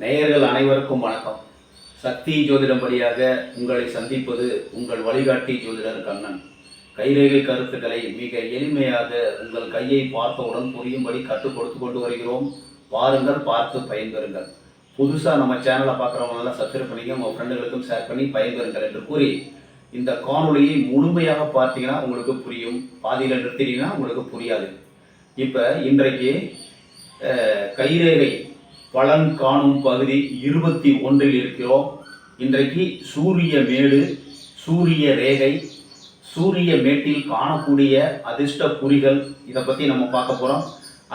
நேயர்கள் அனைவருக்கும் வணக்கம். சக்தி ஜோதிடம் வழியாக உங்களை சந்திப்பது உங்கள் வழிகாட்டி ஜோதிடர் கண்ணன். கைரேகை கருத்துக்களை மிக எளிமையாக உங்கள் கையை பார்த்தவுடன் புரியும்படி கற்றுக் கொடுத்து கொண்டு வருகிறோம். பாருங்கள் பார்த்து பயன்பெறுங்கள். புதுசாக நம்ம சேனலை பார்க்குறவங்களெல்லாம் சப்ஸ்கிரைப் பண்ணிங்க உங்கள் ஃப்ரெண்டுகளுக்கும் ஷேர் பண்ணி பயன்பெறுங்கள் என்று கூறி இந்த காணொலியை முழுமையாக பார்த்தீங்கன்னா உங்களுக்கு புரியும். பாதியில் நிறுத்தினீங்கன்னா உங்களுக்கு புரியாது. இப்போ இன்றைக்கு கைரேகை பலன் காணும் பகுதி இருபத்தி ஒன்றில் இருக்கிறோம். இன்றைக்கு சூரிய மேடு சூரிய ரேகை சூரிய மேட்டில் காணக்கூடிய அதிர்ஷ்ட குறிகள் இதை பற்றி நம்ம பார்க்க போகிறோம்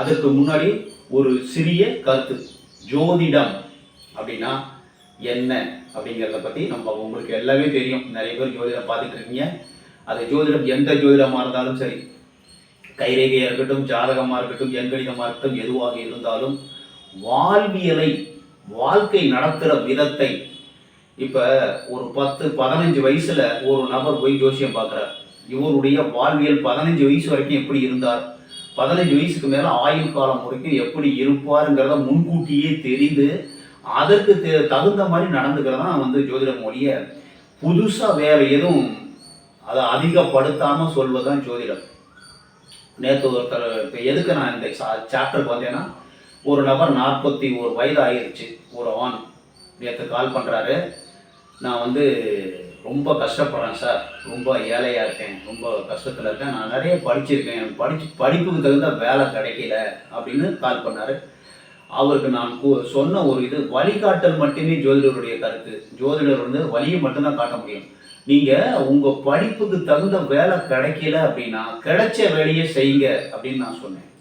அதற்கு முன்னாடி ஒரு சிறிய கருத்து ஜோதிடம் அப்படின்னா என்ன அப்படிங்கிறத பற்றி நம்ம உங்களுக்கு எல்லாமே தெரியும். நிறைய பேர் ஜோதிடம் பார்த்துட்டு இருக்கீங்க. அது ஜோதிடம் எந்த ஜோதிடமாக இருந்தாலும் சரி. கைரேகையாக இருக்கட்டும் ஜாதகமாக இருக்கட்டும் எண்கணிதமாக இருக்கட்டும் எதுவாக இருந்தாலும் வாழ்வியலை வாழ்க்கை நடத்துகிற விதத்தை. இப்போ ஒரு பத்து பதினஞ்சு வயசில் ஒரு நபர் போய் ஜோசியம் பார்க்குறார் இவருடைய வாழ்வியல் பதினஞ்சு வயசு வரைக்கும் எப்படி இருந்தார்? பதினஞ்சு வயசுக்கு மேலே ஆயுள் காலம் வரைக்கும் எப்படி இருப்பாருங்கிறத முன்கூட்டியே தெரிந்து அதற்கு தெ- தகுந்த மாதிரி நடந்துக்கிறதா வந்து ஜோதிடம் ஒழிய புதுசாக வேறு எதுவும் அதை அதிகப்படுத்தாமல் சொல்வதுதான் ஜோதிடம். நேற்று ஒருத்தர் இப்போ எதுக்கு நான் இந்த சாப்டர் பார்த்தேன்னா ஒரு நபர் நாற்பத்தி ஒரு வயது ஆயிடுச்சு ஒரு ஆண். நேற்று கால் பண்ணுறாரு நான் வந்து ரொம்ப கஷ்டப்படுறேன் சார் ரொம்ப ஏழையாக இருக்கேன். ரொம்ப கஷ்டத்தில் இருக்கேன். நான் நிறைய படிச்சிருக்கேன். படிச்சு படிப்புக்கு தகுந்த வேலை கிடைக்கல அப்படின்னு கால் பண்ணார். அவருக்கு நான் கூ- சொன்ன ஒரு இது வழிகாட்டல் மட்டுமே ஜோதிடருடைய கருத்து. ஜோதிடர் வந்து வழியை மட்டும்தான் காட்ட முடியும். நீங்கள் உங்கள் படிப்புக்கு தகுந்த வேலை கிடைக்கல அப்படின்னா கிடைச்ச வேலையை செய்யுங்க அப்படின்னு நான் சொன்னேன்.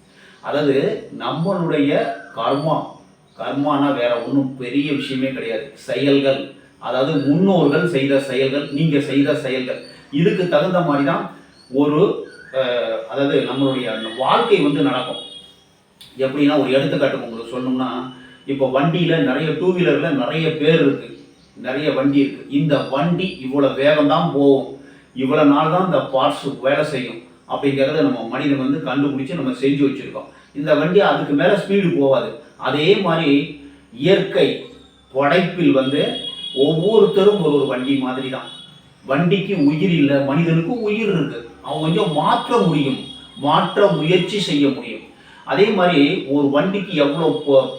அதாவது நம்மளுடைய கர்மா. கர்மானா வேற ஒன்றும் பெரிய விஷயமே கிடையாது. செயல்கள். அதாவது முன்னோர்கள் செய்த செயல்கள் நீங்கள் செய்த செயல்கள். இதுக்கு தகுந்த மாதிரி தான் ஒரு அதாவது நம்மளுடைய வாழ்க்கை வந்து நடக்கும். எப்படின்னா ஒரு எடுத்துக்காட்டு உங்களுக்கு சொல்லணும்னா இப்போ வண்டியில் நிறைய டூ வீலரில் நிறைய பேர் இருக்கு. நிறைய வண்டி இருக்குது இந்த வண்டி இவ்வளோ வேகம் தான் போகும். இவ்வளோ நாள் தான் இந்த பார்ட்ஸ் வேலை செய்யும். அப்படிங்கிறத நம்ம மனிதன் வந்து கண்டுபிடிச்சி நம்ம செஞ்சு வச்சுருக்கோம். இந்த வண்டி அதுக்கு மேலே ஸ்பீடு போகாது. அதே மாதிரி இயற்கை படைப்பில் வந்து ஒவ்வொருத்தரும் ஒரு ஒரு வண்டி மாதிரி தான் வண்டிக்கு உயிர் இல்லை மனிதனுக்கு உயிர் இருக்கு. அவன் கொஞ்சம் மாற்ற முடியும் மாற்ற முயற்சி செய்ய முடியும். அதே மாதிரி ஒரு வண்டிக்கு எவ்வளோ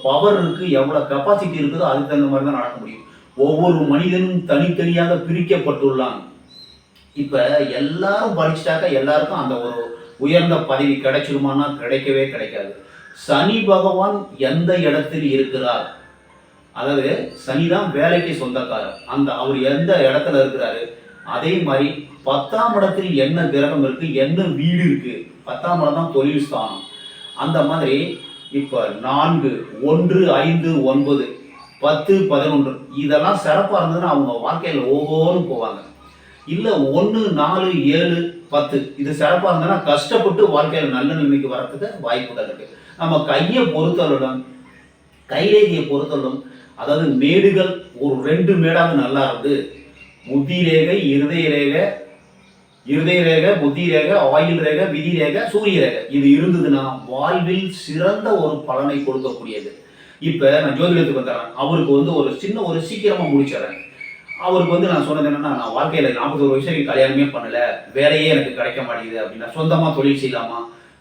பவர் இருக்குது எவ்வளோ கெப்பாசிட்டி இருக்குதோ அதுக்கு தகுந்த மாதிரி தான் நடக்க முடியும். ஒவ்வொரு மனிதனும் தனித்தனியாக பிரிக்கப்பட்டுள்ளான். இப்போ எல்லாரும் படிச்சுட்டாக்க எல்லாருக்கும் அந்த ஒரு உயர்ந்த பதவி கிடைச்சிருமானா கிடைக்கவே கிடைக்காது. சனி பகவான் எந்த இடத்தில் இருக்கிறார்? அதாவது சனி தான் வேலைக்கு சொந்தக்காரர். அந்த அவர் எந்த இடத்துல இருக்கிறாரு? அதே மாதிரி பத்தாம் இடத்தில் என்ன கிரகம் இருக்கு? என்ன வீடு இருக்கு? பத்தாம் இடம் தான் தொழில் ஸ்தானம். அந்த மாதிரி இப்போ நான்கு ஒன்று ஐந்து ஒன்பது பத்து பதினொன்று இதெல்லாம் சிறப்பாக இருந்ததுன்னா அவங்க வாழ்க்கையில் ஒவ்வொரு போவாங்க. இல்லை ஒன்று நாலு ஏழு பத்து. இது சிறப்பாக இருந்ததுன்னா கஷ்டப்பட்டு வாழ்க்கையில் நல்ல நிலைமைக்கு வரத்துக்கு வாய்ப்புகள் இருக்கு. நம்ம கையை பொறுத்தவரிடம் கைரேகையை பொறுத்தவரிடம் அதாவது மேடுகள் ஒரு ரெண்டு மேடாவது நல்லா இருந்து புத்தி ரேகை இருதய ரேகை இருதய ரேகை புத்தி ரேகை ஆயில் ரேகை விதி ரேகை சூரிய ரேகை. இது இருந்ததுன்னா வாழ்வில் சிறந்த ஒரு பலனை கொடுக்கக்கூடியது. இப்போ நான் ஜோதிடத்துக்கு வந்துடுறேன். அவருக்கு வந்து ஒரு சின்ன ஒரு சீக்கிரமாக முடிச்சிடறேன். அவருக்கு வந்து நான் சொன்னது என்னன்னா நான் வாழ்க்கையில் நாற்பத்தொரு வயசு வரைக்கும் கல்யாணமே பண்ணல வேலையே எனக்கு கிடைக்க மாட்டேங்குது அப்படின்னா சொந்தமாக தொழில் செய்யலாமா?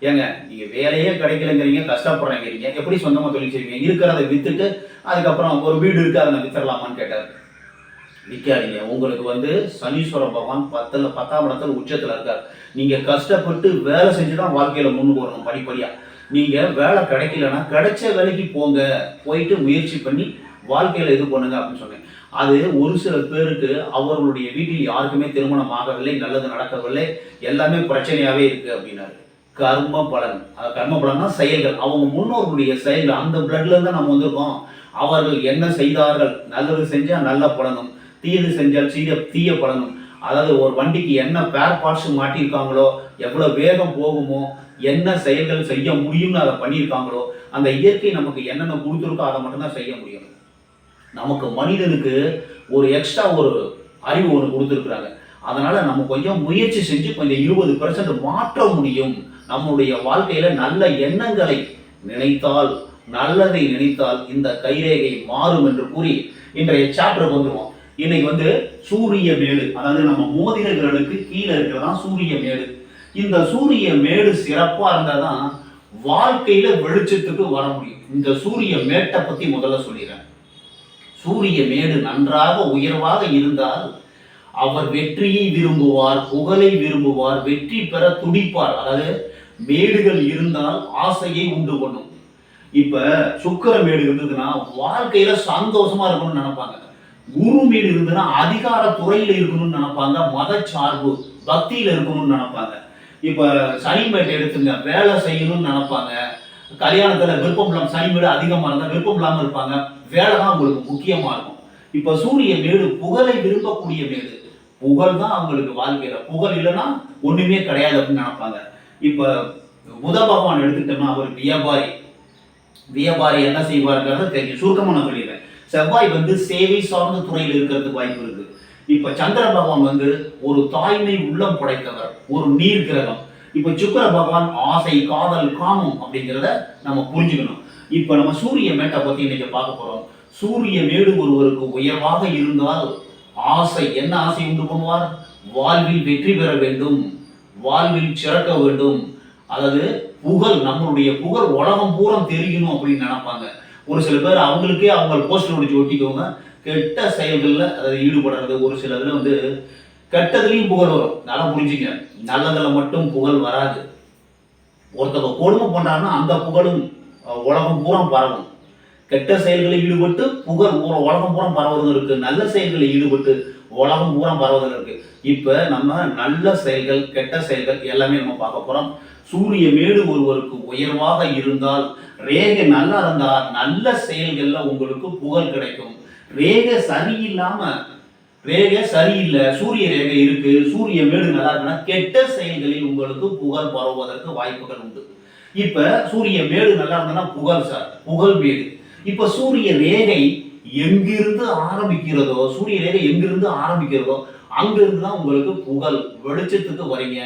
ஏங்க நீங்கள் வேலையே கிடைக்கலங்கிறீங்க கஷ்டப்படுறேங்கிறீங்க. எப்படி சொந்தமாக தொழில் செய்வீங்க? இருக்கிறத விற்றுட்டு அதுக்கப்புறம் ஒரு வீடு இருக்கு அதை நான் வித்துடலாமான்னு கேட்டார். விற்காதீங்க உங்களுக்கு வந்து சனீஸ்வர பகவான் பத்தில் பத்தாம் இடத்துல உச்சத்தில் இருக்கார். நீங்கள் கஷ்டப்பட்டு வேலை செஞ்சு தான் வாழ்க்கையில் முன்னுக்கு வரணும் படிப்படியாக நீங்கள் வேலை கிடைக்கலன்னா கிடைச்ச வேலைக்கு போங்க. போயிட்டு முயற்சி பண்ணி வாழ்க்கையில் இது பண்ணுங்க அப்படின்னு சொன்னேன். அது ஒரு சில பேருக்கு அவர்களுடைய வீட்டில் யாருக்குமே திருமணம் ஆகவில்லை நல்லது நடக்கவில்லை எல்லாமே பிரச்சனையாகவே இருக்குது அப்படின்னாரு. கர்ம பலன். கர்ம பலன்னா செயல்கள். அவங்க முன்னோர்களுடைய செயல்கள். அந்த பிளட்ல இருந்து நம்ம வந்திருக்கோம். அவர்கள் என்ன செய்தார்கள்? நல்லது செஞ்சால் நல்ல பலனும் தீயது செஞ்சால் சீய தீய பலனும். அதாவது ஒரு வண்டிக்கு என்ன பேர் பார்ட்ஸ் மாட்டியிருக்காங்களோ எவ்வளோ வேகம் போகுமோ என்ன செயல்கள் செய்ய முடியும்னு அதை பண்ணியிருக்காங்களோ அந்த இயற்கை நமக்கு என்னென்ன கொடுத்துருக்கோ அதை மட்டும்தான் செய்ய முடியும். நமக்கு மனிதனுக்கு ஒரு எக்ஸ்ட்ரா ஒரு அறிவு ஒன்று கொடுத்துருக்குறாங்க. அதனால் நம்ம கொஞ்சம் முயற்சி செஞ்சு கொஞ்சம் இருபது பர்சன்ட் மாற்ற முடியும். நம்முடைய வாழ்க்கையில் நல்ல எண்ணங்களை நினைத்தால் நல்லதை நினைத்தால் இந்த கைரேகை மாறும் என்று கூறி இன்றைய சாப்டருக்கு வந்துடுவோம் இன்னைக்கு வந்து சூரிய மேடு அதாவது நம்ம மோதிர விரலுக்கு கீழே இருக்கிறதான் சூரிய மேடு. இந்த சூரிய மேடு சிறப்பாக இருந்தால் தான் வாழ்க்கையில் வெளிச்சத்துக்கு வர முடியும். இந்த சூரிய மேட்டை பற்றி முதல்ல சொல்லிடுறேன். சூரிய மேடு நன்றாக உயர்வாக இருந்தால் அவர் வெற்றியை விரும்புவார் புகழை விரும்புவார் வெற்றி பெற துடிப்பார். அதாவது மேடுகள் இருந்தால் ஆசையை உண்டு பண்ணும். இப்ப சுக்கிர மேடு இருந்ததுன்னா வாழ்க்கையில சந்தோஷமா இருக்கணும்னு நினைப்பாங்க. குரு மேடு இருந்ததுன்னா அதிகார துறையில இருக்கணும்னு நினைப்பாங்க. மதச்சார்பு பக்தியில இருக்கணும்னு நினைப்பாங்க. இப்ப சனி மேட்டை எடுத்துங்க வேலை செய்யணும்னு நினைப்பாங்க. கல்யாணத்துல விருப்பம் இல்லாம சனி மேடு அதிகமா இருந்தா விருப்பம் இல்லாம இருப்பாங்க. வேலை தான் அவங்களுக்கு முக்கியமாக இருக்கும். இப்போ சூரிய மேடு புகழை விரும்பக்கூடிய மேடு. புகழ் தான் அவங்களுக்கு வாழ்க்கையில். புகழ் இல்லைன்னா ஒன்றுமே கிடையாது அப்படின்னு நினைப்பாங்க. இப்போ புத பகவான் எடுத்துக்கிட்டோம்னா அவர் வியாபாரி. வியாபாரி என்ன செய்வாருங்கிறத தெரியும். சுருக்கமாக நான் சொல்லிடுறேன். செவ்வாய் வந்து சேவை சார்ந்த துறையில் இருக்கிறதுக்கு வாய்ப்பு இருக்கு. இப்போ சந்திர பகவான் வந்து ஒரு தாய்மை உள்ளம் படைத்தவர். ஒரு நீர் கிரகம் இப்போ சுக்கிர பகவான் ஆசை காதல் காமம் அப்படிங்கிறத நம்ம புரிஞ்சுக்கணும். இப்போ நம்ம சூரிய மேட்டை பற்றி இன்னைக்கு பார்க்க போகிறோம் சூரிய மேடு ஒருவருக்கு உயர்வாக இருந்தால் ஆசை என்ன ஆசை உண்டு பண்ணுவார்? வாழ்வில் வெற்றி பெற வேண்டும் வாழ்வில் சிறக்க வேண்டும். அதாவது புகழ் நம்மளுடைய புகழ் உலகம் பூரம் தெரியணும் அப்படின்னு நினைப்பாங்க. ஒரு சில பேர் அவங்களுக்கே அவங்க போஸ்டர் முடிச்சு ஒட்டிக்கோங்க. கெட்ட செயல்களில் அதை ஈடுபடுறது ஒரு சில இதில் வந்து கெட்டதுலேயும் புகழ் வரும். நல்லா புரிஞ்சுங்க. நல்லதில் மட்டும் புகழ் வராது. ஒருத்தவங்க கொடுமை பண்ணுறாங்கன்னா அந்த புகழும் உலகம் பூரம் பரவும். கெட்ட செயல்களில் ஈடுபட்டு புகழ் ஊ- உலகம் பூரம் பரவுவதும் இருக்கு. நல்ல செயல்களில் ஈடுபட்டு உலகம் பூரா பரவுவதும் இருக்கு. இப்ப நம்ம நல்ல செயல்கள் கெட்ட செயல்கள் எல்லாமே நம்ம பார்க்க போறோம். சூரிய மேடு ஒருவருக்கு உயர்வாக இருந்தால் ரேகை நல்லா இருந்தா நல்ல செயல்கள்ல உங்களுக்கு புகழ் கிடைக்கும். ரேகை சரியில்லாம ரேகை சரியில்லை சூரிய ரேகை இருக்கு சூரிய மேடு நல்லா இருக்குன்னா கெட்ட செயல்களில் உங்களுக்கு புகழ் பரவுவதற்கு வாய்ப்புகள் உண்டு. இப்ப சூரிய மேடு நல்லா இருந்ததுன்னா புகழ் சார் புகழ் மேடு. இப்ப சூரிய ரேகை எங்கிருந்து ஆரம்பிக்கிறதோ சூரிய ரேகை எங்கிருந்து ஆரம்பிக்கிறதோ அங்கிருந்து தான் உங்களுக்கு புகழ் வெளிச்சத்துக்கு வரீங்க.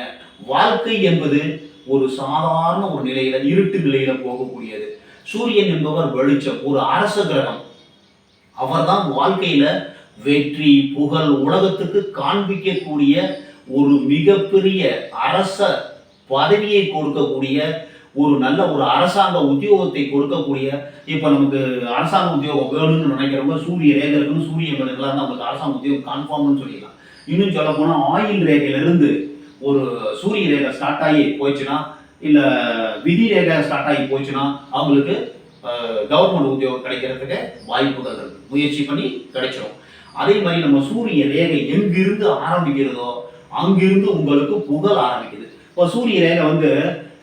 வாழ்க்கை என்பது ஒரு சாதாரண ஒரு நிலையில இருட்டு நிலையில போகக்கூடியது. சூரியன் என்பவர் வெளிச்சம் ஒரு அரச கிரகம். அவர்தான் வாழ்க்கையில வெற்றி புகழ் உலகத்துக்கு காண்பிக்கக்கூடிய ஒரு மிகப்பெரிய அரச பதவியை கொடுக்கக்கூடிய ஒரு நல்ல ஒரு அரசாங்க உத்தியோகத்தை கொடுக்கக்கூடிய இப்போ நமக்கு அரசாங்க உத்தியோகம் வேணும்னு நினைக்கிறவங்க சூரிய ரேகை சூரிய மேலாம் இருந்தா அரசாங்க உத்தியோகம் கன்ஃபார்ம்னு சொல்லிடலாம். இன்னும் சொல்ல போனால் ஆயில் ரேகையிலிருந்து ஒரு சூரிய ரேகை ஸ்டார்ட் ஆகி போயிடுச்சுன்னா இல்லை விதி ரேகை ஸ்டார்ட் ஆகி போயிடுச்சுன்னா அவங்களுக்கு கவர்மெண்ட் உத்தியோகம் கிடைக்கிறதுக்கு வாய்ப்புகள் இருக்குது முயற்சி பண்ணி கிடைச்சிடும் அதே மாதிரி நம்ம சூரிய ரேகை எங்கிருந்து ஆரம்பிக்கிறதோ அங்கிருந்து உங்களுக்கு புகழ் ஆரம்பிக்குது. இப்போ சூரிய ரேகை வந்து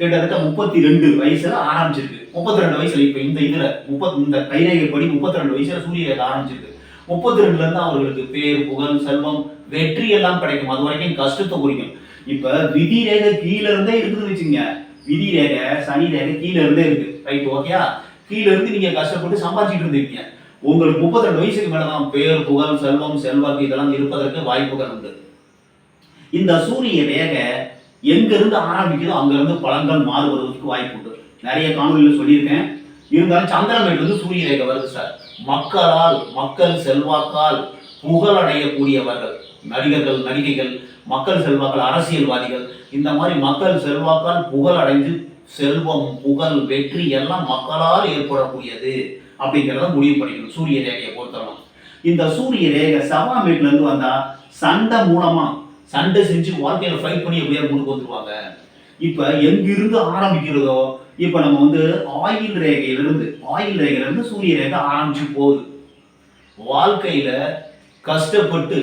கிட்டத்தட்ட முப்பத்தி ரெண்டு வயசுல ஆரம்பிச்சிருக்கு. முப்பத்தி ரெண்டு வயசுல இப்போ இந்த இதுல முப்பத் இந்த கைரேகை படி முப்பத்தி ரெண்டு வயசுல சூரிய ஆரம்பிச்சிருக்கு. முப்பத்தி ரெண்டுல இருந்து அவர்களுக்கு பேர் புகழ் செல்வம் வெற்றி எல்லாம் கிடைக்கும். அது வரைக்கும் கஷ்டத்தை குறிக்கும். இப்ப விதி ரேகை கீழ இருந்தே இருக்குதுன்னு வச்சுங்க விதி ரேகை சனி ரேகை கீழ இருந்தே இருக்கு. ரைட் ஓகேயா கீழ இருந்து நீங்க கஷ்டப்பட்டு சம்பாதிச்சிட்டு இருந்திருக்கீங்க. உங்களுக்கு முப்பத்தி ரெண்டு வயசுக்கு மேலதான் பேர் புகழ் செல்வம் செல்வாக்கு இதெல்லாம் இருப்பதற்கு வாய்ப்புகள் உண்டு. இந்த சூரிய ரேகை எங்கேருந்து ஆரம்பிக்குதோ அங்க பழங்கள் மாறுவதற்கு வாய்ப்பு உண்டு. நிறைய காணொலியில் சொல்லியிருக்கேன். இருந்தாலும் சந்திரமேட்டு வந்து சூரிய ரேகை வருது சார். மக்களால் மக்கள் செல்வாக்கால் புகழ் அடையக்கூடியவர்கள் நடிகர்கள் நடிகைகள் மக்கள் செல்வாக்கள் அரசியல்வாதிகள் இந்த மாதிரி மக்கள் செல்வாக்கால் புகழடைந்து செல்வம் புகழ் வெற்றி எல்லாம் மக்களால் ஏற்படக்கூடியது அப்படிங்கிறத முடிவு பண்ணிக்கணும் சூரிய ரேகையை பொறுத்தவரை. இந்த சூரிய ரேகை செவ்வாமேட்ல வந்தால் சண்டை மூலமாக சண்டை செஞ்சு வாழ்க்கையில ஃபைட் பண்ணி எப்படியா முன்னுக்கு வந்துருவாங்க? இப்போ எங்கிருந்து ஆரம்பிக்கிறதோ இப்போ நம்ம வந்து ஆயில் ரேகையிலிருந்து ஆயில் ரேகையிலிருந்து சூரிய ரேகை ஆரம்பிச்சு போகுது. வாழ்க்கையில கஷ்டப்பட்டு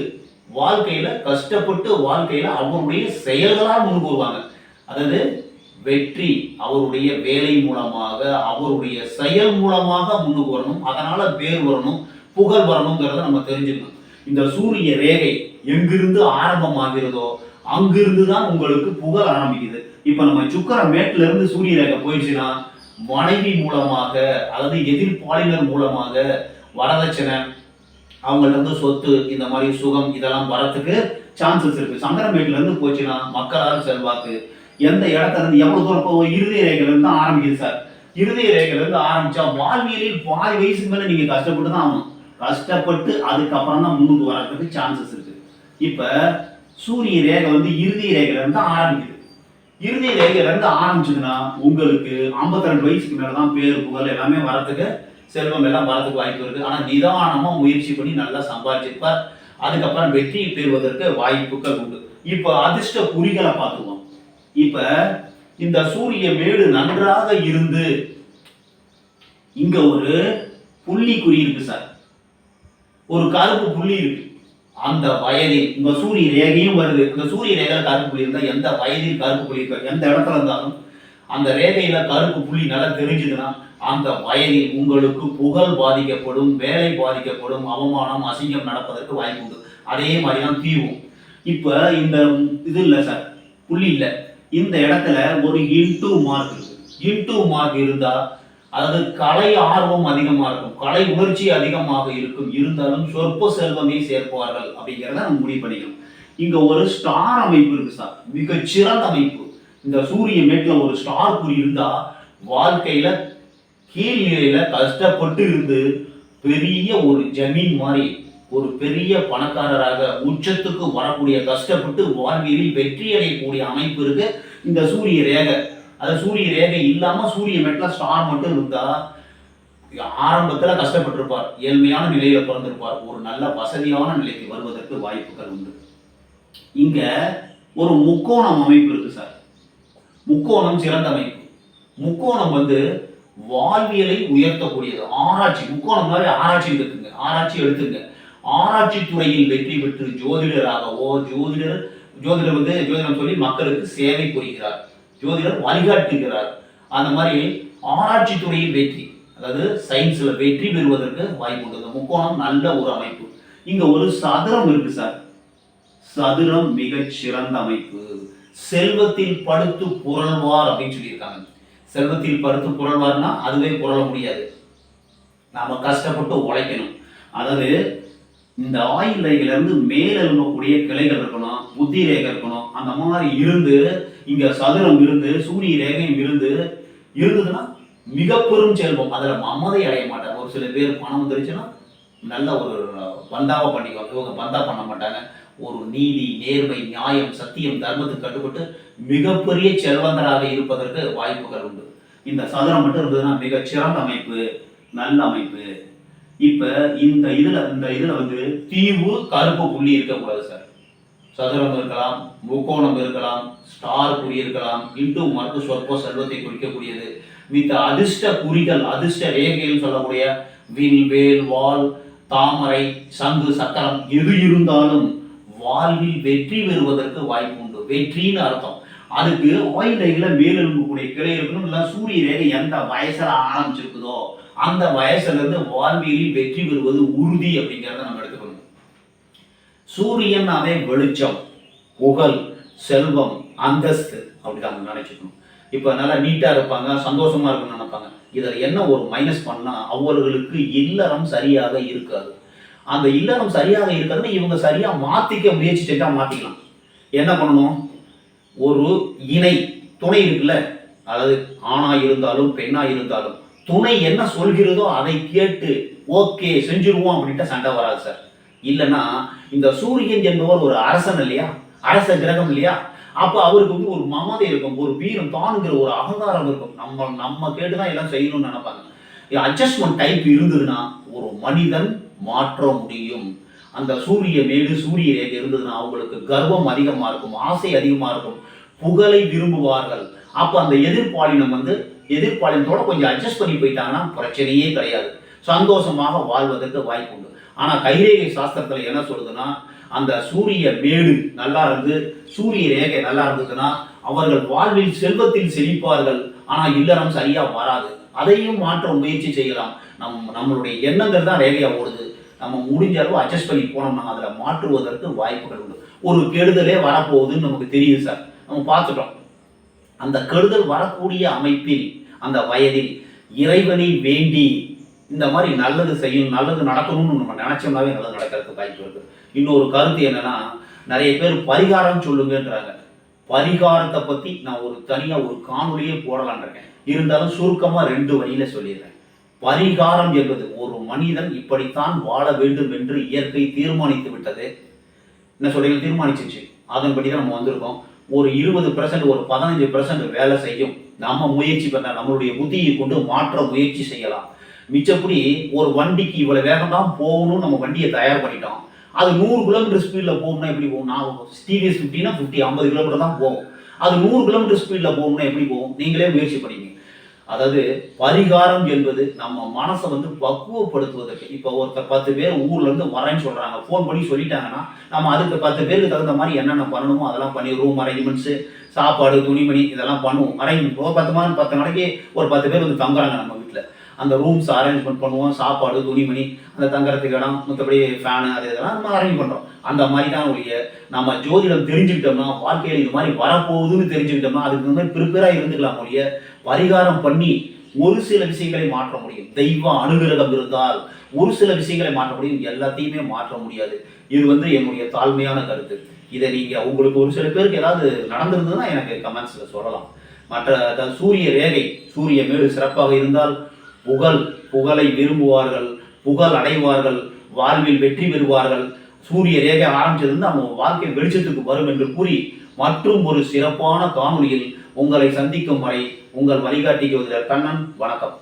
வாழ்க்கையில கஷ்டப்பட்டு வாழ்க்கையில அவருடைய செயல்களால் முன்னுக்கு வருவாங்க. அதாவது வெற்றி அவருடைய வேலை மூலமாக அவருடைய செயல் மூலமாக முன்னுக்கு வரணும். அதனால பேர் வரணும் புகழ் வரணுங்கிறத நம்ம தெரிஞ்சுக்கணும். இந்த சூரிய ரேகை எங்கிருந்து ஆரம்பமாகிறதோ அங்கிருந்து தான் உங்களுக்கு புகழ் ஆரம்பிக்குது. இப்ப நம்ம சுக்கர மேட்ல இருந்து சூரிய ரேகை போயிடுச்சுன்னா மனைவி மூலமாக அதாவது எதிர்ப்பாளினர் மூலமாக வரதட்சணை அவங்கள்ட்ட இருந்து சொத்து இந்த மாதிரி சுகம் இதெல்லாம் வரத்துக்கு சான்சஸ் இருக்கு. சந்திரமேட்ல இருந்து போச்சுன்னா மக்களால் செல்வாக்கு எந்த இடத்துல இருந்து எவ்வளவு தூரம் இப்போ இறுதி ரேகையில இருந்து தான் ஆரம்பிக்குது சார். இருதய ரேகையில இருந்து ஆரம்பிச்சா வாழ்வியலில் பாதி வயசுக்கு மேல நீங்க கஷ்டப்பட்டு தான் ஆகணும். கஷ்டப்பட்டு அதுக்கப்புறம் தான் முன்னுக்கு வரதுக்கு சான்சஸ் இருக்கு. இப்போ சூரிய ரேகை வந்து இறுதி ரேகையிலேருந்து ஆரம்பிக்குது. இறுதி ரேகையிலேருந்து ஆரம்பிச்சதுன்னா உங்களுக்கு 52 ரெண்டு வயசுக்கு மேலே தான் பேர் புகழ் எல்லாமே வரதுக்கு செல்வம் எல்லாம் வரதுக்கு வாய்ப்பு இருக்குது ஆனால் நிதானமாக முயற்சி பண்ணி நல்லா சம்பாதிச்சிருப்பார். அதுக்கப்புறம் வெற்றி பெறுவதற்கு வாய்ப்புகள் உண்டு. இப்போ அதிர்ஷ்ட குறிகளை பார்த்துக்குவோம். இப்போ இந்த சூரிய மேடு நன்றாக இருந்து இங்க ஒரு புள்ளி குறி இருக்கு சார். ஒரு கருப்பு புள்ளி இருக்கு. அந்த வயதில் உங்க சூரிய ரேகையும் வருது. இந்த சூரிய ரேகையில கருப்பு புள்ளி இருந்தால் எந்த வயதில் கருப்பு புள்ளி இருக்க எந்த இடத்துல இருந்தாலும் அந்த ரேகையில கருப்பு புள்ளி நல்லா தெரிஞ்சுதுன்னா அந்த வயதில் உங்களுக்கு புகழ் பாதிக்கப்படும் வேலை பாதிக்கப்படும் அவமானம் அசிங்கம் நடப்பதற்கு வாய்ப்பு உண்டு. அதே மாதிரி தான் தீவும். இப்போ இந்த இது இல்லை சார் புள்ளி இல்லை. இந்த இடத்துல ஒரு இன்டூ மார்க் இருக்கு. இன்டூ மார்க் இருந்தால் அதாவது கலை ஆர்வம் அதிகமாக இருக்கும். கலை உணர்ச்சி அதிகமாக இருக்கும். இருந்தாலும் சொற்ப செல்வமே சேர்ப்பார்கள் அப்படிங்கிறத நம்ம முடிவு பண்ணிக்கணும். இங்கே ஒரு ஸ்டார் அமைப்பு இருக்கு சார். மிக சிறந்த அமைப்பு. இந்த சூரிய மேட்டில் ஒரு ஸ்டார் குறி இருந்தா வாழ்க்கையில கீழ்நிலையில கஷ்டப்பட்டு இருந்து பெரிய ஒரு ஜமீன் மாதிரி ஒரு பெரிய பணக்காரராக உச்சத்துக்கு வரக்கூடிய கஷ்டப்பட்டு வாழ்வியலில் வெற்றி அடையக்கூடிய அமைப்பு இருக்கு. இந்த சூரிய ரேகை. அது சூரிய ரேகை இல்லாமல் சூரிய மெட்டில் ஸ்டார் மட்டும் இருந்தால் ஆரம்பத்தில் கஷ்டப்பட்டிருப்பார். ஏழ்மையான நிலையில் பிறந்திருப்பார். ஒரு நல்ல வசதியான நிலைக்கு வருவதற்கு வாய்ப்புகள் உண்டு. இங்கே ஒரு முக்கோணம் அமைப்பு இருக்குது சார். முக்கோணம் சிறந்த அமைப்பு. முக்கோணம் வந்து வாழ்வியலை உயர்த்தக்கூடியது. ஆராய்ச்சி முக்கோணம் மாதிரி ஆராய்ச்சி இருக்குங்க. ஆராய்ச்சி எடுத்துங்க. ஆராய்ச்சி துறையில் வெற்றி பெற்று ஜோதிடராகவோ ஜோதிடர் ஜோதிடர் வந்து ஜோதிடம் சொல்லி மக்களுக்கு சேவை புரிகிறார். ஜோதிடர் வழிகாட்டுகிறார். அந்த மாதிரி ஆராய்ச்சி துறையில் வெற்றி அதாவது சயின்ஸில் வெற்றி பெறுவதற்கு வாய்ப்பு உண்டு. முக்கோணம் நல்ல ஒரு அமைப்பு. இங்கே ஒரு சதுரம் இருக்கு சார். சதுரம் மிகச் சிறந்த அமைப்பு. செல்வத்தில் படுத்து புரள்வார் அப்படின்னு சொல்லியிருக்காங்க. செல்வத்தில் படுத்து புரள்வார்னா அதுவே புரள முடியாது. நாம கஷ்டப்பட்டு உழைக்கணும். அதாவது இந்த ஆயில் இருந்து மேல எழும்பக்கூடிய கிளைகள் இருக்கணும் புத்தி ரேகை இருக்கணும் அந்த மாதிரி இருந்து இங்க சதுரம் இருந்து சூரிய ரேகையும் இருந்து இருந்ததுன்னா மிக பெரும் செல்வம். அதுல மமதை அடைய மாட்டாங்க. ஒரு சில பேர் பணம் வந்துருச்சுன்னா நல்ல ஒரு பந்தாவை பண்ணிக்குவாங்க. இவங்க பந்தா பண்ண மாட்டாங்க. ஒரு நீதி நேர்மை நியாயம் சத்தியம் தர்மத்துக்கு கட்டுப்பட்டு மிகப்பெரிய செல்வந்தராக இருப்பதற்கு வாய்ப்புகள் உண்டு. இந்த சதுரம் மட்டும் இருந்ததுன்னா மிகச் சிறந்த அமைப்பு நல்ல அமைப்பு. இப்ப இந்த இதுல இந்த இதுல வந்து தீவு கருப்பு புள்ளி இருக்கக்கூடாது சார் சதுரம் இருக்கலாம் முக்கோணம் இருக்கலாம் ஸ்டார் குறி இருக்கலாம் இண்டு மறுப்பு சொற்ப செல்வத்தை குறிக்கக்கூடியது. மித்த அதிர்ஷ்ட குறிகள் அதிர்ஷ்ட ரேகைகள் சொல்லக்கூடிய வில் வேல் வால் தாமரை சங்கு சக்கரம் எது இருந்தாலும் வாழ்வில் வெற்றி பெறுவதற்கு வாய்ப்பு உண்டு. வெற்றின்னு அர்த்தம். அதுக்கு ஆயில் ரேகையில மேலெழும்பக்கூடிய கிளை இருக்கணும் இல்லை சூரிய ரேகை எந்த வயசுல ஆரம்பிச்சிருக்குதோ அந்த வயசுலேருந்து வாழ்வியலில் வெற்றி பெறுவது உறுதி அப்படிங்கிறத நம்ம எடுத்துக்கணும். அதே வெளிச்சம் புகழ் செல்வம் அந்தஸ்து அப்படி நம்ம நினைச்சுக்கணும். இப்போ நல்லா நீட்டாக இருப்பாங்க சந்தோஷமாக இருக்கும்னு நினைப்பாங்க. இதில் என்ன ஒரு மைனஸ் பண்ணால் அவர்களுக்கு இல்லறம் சரியாக இருக்காது. அந்த இல்லறம் சரியாக இருக்காதுன்னு இவங்க சரியாக மாற்றிக்க முயற்சி தான் மாற்றிக்கலாம் என்ன பண்ணணும்? ஒரு இணை துணை இருக்குல்ல? அதாவது ஆணாக இருந்தாலும் பெண்ணாக இருந்தாலும் துணை என்ன சொல்கிறதோ அதை கேட்டு ஓகே செஞ்சிருவோம் அப்படின்ட்டு சண்டை வராது சார். இல்லைன்னா இந்த சூரியன் என்பவர் ஒரு அரசன் இல்லையா? அரச கிரகம் இல்லையா? அப்போ அவருக்கு வந்து ஒரு மமதை இருக்கும் ஒரு வீரம் தானுங்கிற ஒரு அகங்காரம் இருக்கும். நம்ம நம்ம கேட்டுதான் எல்லாம் செய்யணும்னு நினைப்பாங்க. அட்ஜஸ்ட்மெண்ட் டைப் இருந்ததுன்னா ஒரு மனிதன் மாற்ற முடியும். அந்த சூரிய மேடு சூரிய ரேகை இருந்ததுன்னா அவங்களுக்கு கர்வம் அதிகமாக இருக்கும் ஆசை அதிகமாக இருக்கும். புகழை விரும்புவார்கள். அப்போ அந்த எதிர்பாலினம் வந்து எதிர்பாலினத்தோட கொஞ்சம் அட்ஜஸ்ட் பண்ணி போயிட்டாங்கன்னா பிரச்சனையே கிடையாது. சந்தோஷமாக வாழ்வதற்கு வாய்ப்பு உண்டு. ஆனால் கைரேகை சாஸ்திரத்தில் என்ன சொல்லுதுன்னா அந்த சூரிய மேடு நல்லா இருந்து சூரிய ரேகை நல்லா இருந்ததுன்னா அவர்கள் வாழ்வில் செல்வத்தில் செழிப்பார்கள். ஆனால் இல்லறம் சரியாக வராது. அதையும் மாற்ற முயற்சி செய்யலாம். நம் நம்மளுடைய எண்ணங்கள் தான் ரேகையாக ஓடுது. நம்ம முடிஞ்ச அளவு அட்ஜஸ்ட் பண்ணி போனோம்னா அதில் மாற்றுவதற்கு வாய்ப்புகள் உண்டு. ஒரு கெடுதலே வரப்போகுதுன்னு நமக்கு தெரியுது சார். நம்ம பார்த்துட்டோம். அந்த கெடுதல் வரக்கூடிய அமைப்பில் அந்த வயதில் இறைவனை வேண்டி இந்த மாதிரி நல்லது செய்யும் நல்லது நடக்கணும்னு நம்ம நினைச்சோம்னாவே நல்லது நடக்கிறதுக்கு வாய்ப்பு இருக்குது இன்னொரு கருத்து என்னன்னா நிறைய பேர் பரிகாரம் சொல்லுங்கன்றாங்க. பரிகாரத்தை பற்றி நான் ஒரு தனியாக ஒரு காணொலியே போடலான் இருக்கேன். இருந்தாலும் சுருக்கமாக ரெண்டு வழியில் சொல்லிடுறேன். பரிகாரம் என்பது ஒரு மனிதன் இப்படித்தான் வாழ வேண்டும் என்று இயற்கை தீர்மானித்து விட்டது. என்ன சொல்றீங்க? தீர்மானிச்சிச்சு அதன்படி தான் நம்ம வந்திருக்கோம். ஒரு இருபது பர்சன்ட் ஒரு பதினஞ்சு பர்சன்ட் வேலை செய்யும். நம்ம முயற்சி பண்ண நம்மளுடைய புத்தியை கொண்டு மாற்ற முயற்சி செய்யலாம். மிச்சப்படி ஒரு வண்டிக்கு இவ்வளவு வேகம் தான் போகணும்னு நம்ம வண்டியை தயார் பண்ணிட்டோம். அது நூறு கிலோமீட்டர் ஸ்பீடில் போகணும்னா எப்படி போகும்? நான் டிவிஎஸ் ஃபிஃப்டினா ஃபிஃப்டி ஐம்பது கிலோமீட்டர் தான் போகும். அது நூறு கிலோமீட்டர் ஸ்பீடில் போகணும்னா எப்படி போகும்? நீங்களே முயற்சி பண்ணிங்க. அதாவது பரிகாரம் என்பது நம்ம மனசை வந்து பக்குவப்படுத்துவதற்கு இப்போ ஒருத்தர் பத்து பேர் ஊர்ல இருந்து வரேன்னு சொல்றாங்க ஃபோன் பண்ணி சொல்லிட்டாங்கன்னா நம்ம அதுக்கு பத்து பேருக்கு தகுந்த மாதிரி என்னென்ன பண்ணணுமோ அதெல்லாம் பண்ணி ரூம் அரேஞ்ச்மெண்ட்ஸு சாப்பாடு துணிமணி இதெல்லாம் பண்ணுவோம். அரேஞ்ச் பண்ணுவோம் பத்து மாதம் பத்து நாளைக்கு ஒரு பத்து பேர் வந்து தங்குறாங்க நம்ம வீட்டில் அந்த ரூம்ஸ் அரேஞ்ச்மெண்ட் பண்ணுவோம். சாப்பாடு துணிமணி அந்த தங்குறதுக்கு இடம் மற்றபடி ஃபேனு அது இதெல்லாம் நம்ம அரேஞ்ச் பண்ணுறோம் அந்த மாதிரி தான் ஒழிய நம்ம ஜோதிடம் தெரிஞ்சுக்கிட்டோம்னா வாழ்க்கையில் இது மாதிரி வரப்போகுதுன்னு தெரிஞ்சுக்கிட்டோம்னா அதுக்கு வந்து ப்ரிப்பேராக இருந்துக்கலாம் ஒழிய பரிகாரம் பண்ணி ஒரு சில விஷயங்களை மாற்ற முடியும். தெய்வ அனுகிரகம் இருந்தால் ஒரு சில விஷயங்களை மாற்ற முடியும். எல்லாத்தையுமே மாற்ற முடியாது. இது வந்து என்னுடைய தாழ்மையான கருத்து. இதை நீங்கள் உங்களுக்கு ஒரு சில பேருக்கு ஏதாவது நடந்திருந்ததுன்னா எனக்கு கமெண்ட்ஸில் சொல்லலாம். மற்ற அதாவது சூரிய ரேகை சூரிய மேடு சிறப்பாக இருந்தால் புகழ் புகழை விரும்புவார்கள் புகழ் அடைவார்கள் வாழ்வில் வெற்றி பெறுவார்கள். சூரிய ரேகை ஆரம்பிச்சதுன்னு அவங்க வாழ்க்கை வெளிச்சத்துக்கு வரும் என்று கூறி மற்றும் ஒரு சிறப்பான காணொலியில் உங்களை சந்திக்கும் வரை உங்கள் வழிகாட்டிக்கு கண்ணன் வணக்கம்.